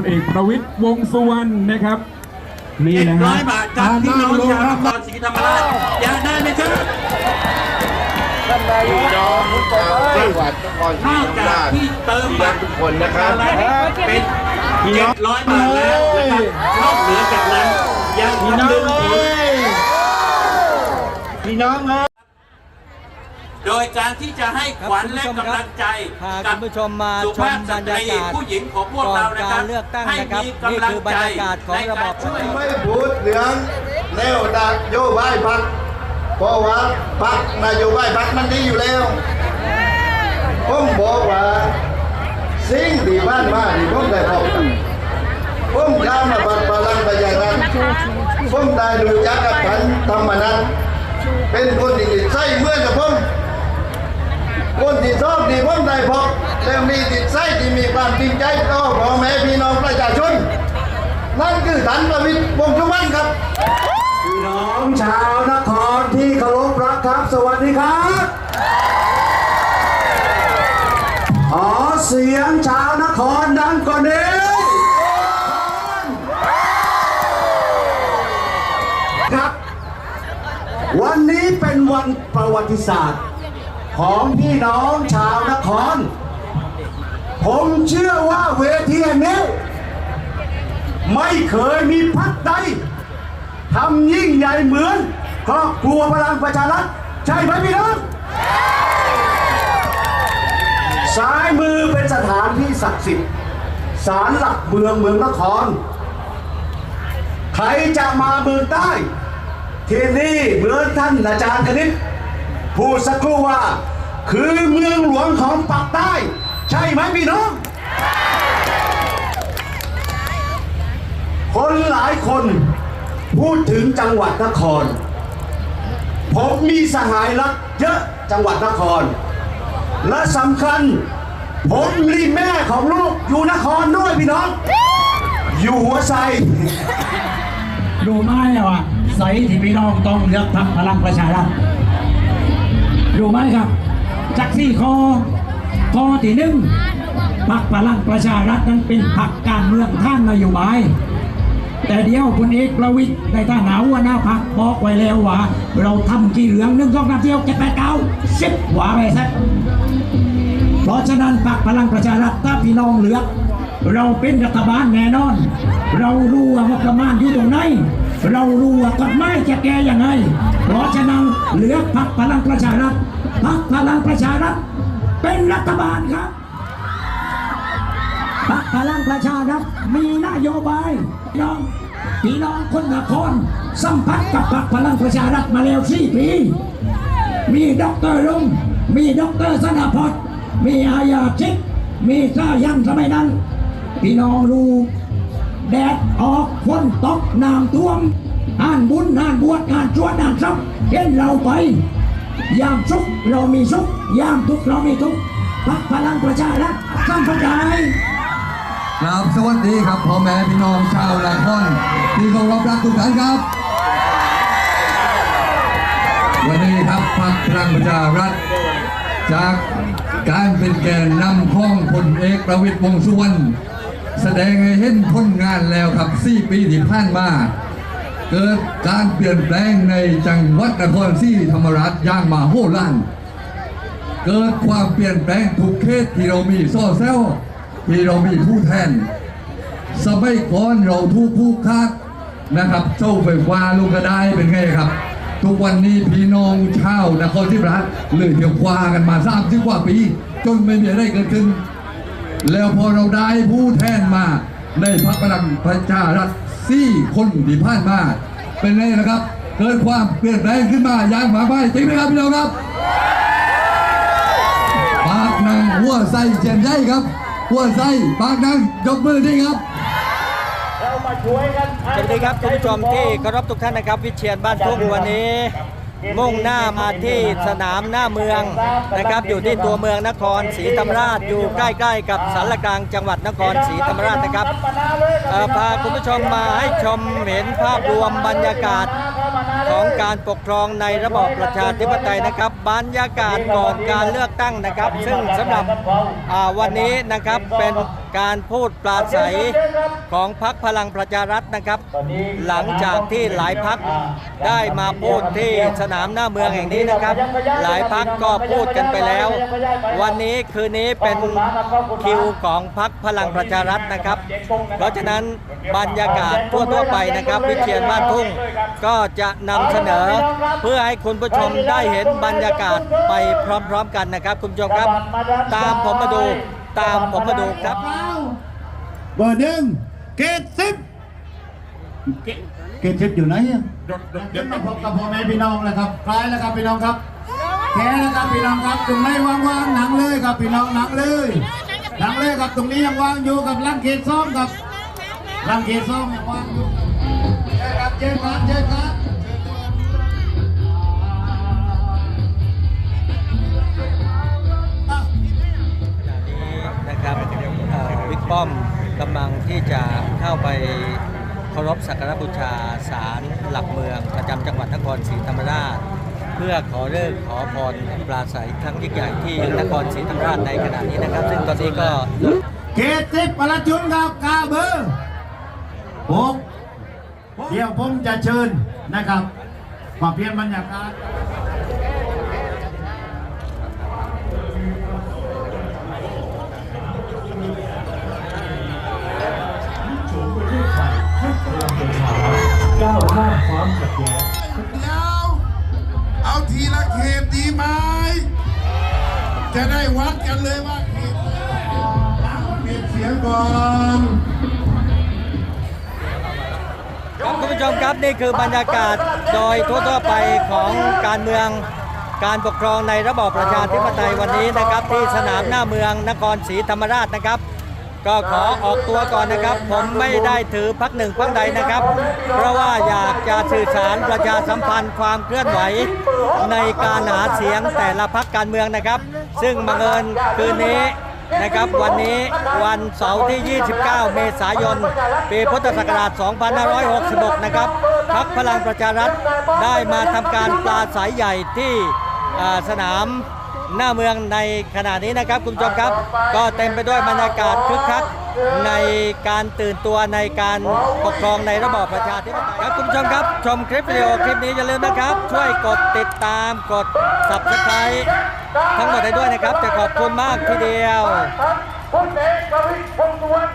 ลเอกประวิตยวงษ์สุวรรณนะครับนี่เจ็ดนะร้ฮะอยบาทจากพี่น้องชาวนครศรีธรรมราชอยากได้ไหมครับพี่น้องจังหวัดนครศนรีอกธรรมจากราชที่เติมพี่บัน้อตงรทุกคนนะครับเป็นเจ็ดร้อยบาทแล้วนะครับนอกเหนือจากนั้นยังคำนึงถึง พี่น้องเอ้ย โดยการที่จะให้ขวัญและกำลังใจพากัคุณผู้ชมมาสุชภามพสบรรตยารีกาศผู้หญิงของพวกก่อเรานนะคการับรเลือกตั้งให้นะครับมีนี่กำลังคือบรใจรยากาศของในระบกาบรช่วยไม่พูดเรื่องแนวดักโยบายพักเพราะว่าพักนโยบายพักมันดีอยู่แล้วผมบอกว่าสิ่งที่บ้านมาที่ผมได้พบกันผมข้ามมาบัดพลังประชารัฐผมได้รู้จักกับท่านธรรมนัฐเป็นคนที่ใส่เหมื่อนกับผม คนที่ชอบที่ผมได้พบแล้วมีจิตใจที่มีความจริงใจต่อพ่อแม่พี่น้องประชาชน นั่นคือท่านประวิตรวงษ์สุวรรณครับพี่น้องชาวนครที่เคารพรักครับ สวัสดีครับขอเสียงชาวนครดังกว่านี้ครับ วันนี้เป็นวันประวัติศาสตร์ ของพี่น้องชาวนคร ผมเชื่อว่าเวทีแห่งนี้ไม่เคยมีพักใดทำยิ่งใหญ่เหมือนครอบครัวพลังประชารัฐใช่ไหมพี่น้องซ้ายมือเป็นสถานที่ศักดิ์สิทธิ์ศาลหลักเมืองเมืองนคร ใครจะมาเมืองใต้ที่นี่เหมือนท่านอาจารย์คณิต พูดสักครู่ว่า คือเมืองหลวงของปากใต้ ใช่ไหมพี่น้อง คนหลายคนพูดถึงจังหวัดนคร ผมมีสหายรักเยอะจังหวัดนคร และสำคัญ ผมมีแม่ของลูกอยู่นครด้วยพี่น้อง อยู่หัวไซรู้ไหมว่าใสที่พี่น้องต้องเลือกพรรคพลังประชารัฐ รู้ไหมครับจากสี่ข้อข้อที่หนึ่งพรรคพลังประชารัฐนั้นเป็นพรรคการเมืองท่านนโยบาย แต่เดียวพลเอกประวิตยในฐาหนะหัวหน้าพรรคบอกไว้แล้วว่า เราทำกี่เหลืองหนึ่งสองสามเที่ยวเจ็ดแปดเก้าสิบหวาไปซะเพราะฉะนั้นพรรคพลังประชารัฐถ้าพี่น้องเหลือกเราเป็นรัฐบาลแน่นอน เรารู้ว่างบประมาณอยู่ตรงไหน เรารู้ว่ากฎหมายจะแก้ยังไง เพราะฉะนั้นเลือพรรคพลังประชารัฐพรรคพลังประชารัฐเป็นรัฐบาลครับพรรคพลังประชารัฐมีนโยบายน้องพี่น้องคนนครสัมผัสกับพรรคพลังประชารัฐมาแล้วสี่ปี มีด็อกเตอร์ลุงมีด็อกเตอร์สนาพจน์มีอายาชิกมีซายันสมัยนั้น พี่น้องรู้แดดออกฝนตกน้ำท่วม อ่านบุญอ่านบวชอ่านชวดอ่านซับเห็นเราไป ยามสุขเรามีสุข ยามทุกข์เรามีทุกข์พักพลังประชารัฐสร้างประชาครับสวัสดีครับพ่อแม่พี่น้องชาวนาครที่เคารพรักทุกท่านครับ วันนี้ครับพรรคพลังประชารัฐ จากการเป็นแกนนำของพลเอกประวิตยวงสุวรรณแสดงให้เห็นผลงานแล้วครับสี่ปีที่ผ่านมา เกิดการเปลี่ยนแปลงในจังหวัดนครศรีธรรมราชอย่างมโหฬารเกิดความเปลี่ยนแปลงทุกเขตที่เรามีซ่อแซวที่เรามีผู้แทน สมัยก่อนเราทุกผู้คักนะครับเจ้าไฟฟ้าลูกกระไดเป็นไงครับ ทุกวันนี้พี่น้องชาวนครศรีธรรมราชเลยเที่ยวควากันมาสามสิบกว่าปี จนไม่มีอะไรเกิดขึ้น แล้วพอเราได้ผู้แทนมาในพรรคพลังประชารัฐ สี่คนที่ผ่านมา เป็นไงนะครับ เกิดความเปลี่ยนแปลงขึ้นมาอย่างหมากมาจริงไหมครับพี่น้องครับปากนางหัวไส้เจียนใหญ่ครับ หัวไส้ปากนางยกมือดีครับสวัสดีครับคุณผู้ชมที่เคารพทุกท่านนะครับ วิเชียนบ้านทุ่งวันนี้ มุ่งหน้ามาที่สนามหน้าเมืองนะครับ อยู่ที่ตัวเมืองนครศรีธรรมราชอยู่ใกล้ ๆ กับสารกลางจังหวัดนครศรีธรรมราชนะครับพาคุณผู้ชมมาให้ชมเห็นภาพรวมบรรยากาศของการปกครองในระบอบประชาธิปไตยนะครับ บรรยากาศก่อนการเลือกตั้งนะครับ ซึ่งสำหรับวันนี้นะครับเป็นการพูดปราศัยของพรรคพลังประชารัฐนะครับ หลังจากที่หลายพักได้มาพูดที่สนามหน้าเมืองแห่งนี้นะครับ หลายพักก็พูดกันไปแล้ว วันนี้คืนนี้เป็นคิวของพรรคพลังประชารัฐนะครับ เพราะฉะนั้นบรรยากาศทั่วๆไปนะครับ วิเชียนบ้านทุ่งก็จะนำเสนอ เพื่อให้คุณผู้ชมได้เห็นบรรยากาศไปพร้อมๆกันนะครับ คุณผู้ชมครับ ตามผมมาดู ตามผมมาดูครับ เบอร์หนึ่งเกตสิบเกตสิบอยู่ไหนอะเดี๋ยวมาพบกับพ่อแม่พี่น้องแล้วครับคล้ายแล้วครับพี่น้องครับแค่แล้วครับพี่น้องครับตรงไหนว่างๆหนังเลยครับพี่น้องหนังเลยหนังเลยครับตรงนี้ยังว่างอยู่กับลังเกตซ้อมครับลังเกตซ้อมยังว่างอยู่เจอครับเจอครับเจอครับ ป้อมกำลังที่จะเข้าไปเคารพสักการะบูชาศาลหลักเมืองประจำจังหวัดนครศรีธรรมราช เพื่อขอเลิกขอพรปราศัยครั้งยิ่งใหญ่ที่นครศรีธรรมราชในขณะนี้นะครับ ซึ่งตอนนี้ก็เกติบประจุนครับกาเบอร์หกเดี๋ยวผมจะเชิญนะครับมาเปลี่ยนบรรยากาศ กันเลยว่าเขตตั้งเขตเสียงก่อนครับคุณผู้ชมครับนี่คือบรรยากาศโดยทั่วๆไปของการเมืองการปกครองในระบอบประชาธิปไตยวันนี้นะครับ ที่สนามหน้าเมืองนครศรีธรรมราชนะครับ ก็ขอออกตัวก่อนนะครับ ผมไม่ได้ถือพักหนึ่งพักใดนะครับ เพราะว่าอยากจะสื่อสารประชาสัมพันธ์ความเคลื่อนไหว ในการหาเสียงแต่ละพักการเมืองนะครับ ซึ่งบังเอิญคืนนี้นะครับวันนี้วันเสาร์ที่ 29 เมษายน ปีพุทธศักราช 2566 นะครับพักพลังประชารัฐได้มาทำการปลาสายใหญ่ที่สนาม หน้าเมืองในขณะนี้นะครับคุณผู้ชมครับ ก็เต็มไปด้วยบรรยากาศคึกคักในการตื่นตัวในการปกครองในระบอบประชาธิปไตยครับคุณผู้ชมครับ ชมคลิปวิดีโอคลิปนี้อย่าลืมนะครับ ช่วยกดติดตามกด subscribe ทั้งหมดให้ด้วยนะครับ จะขอบคุณมากทีเดียวพลเอกวิตรวงษ์สุวรรณ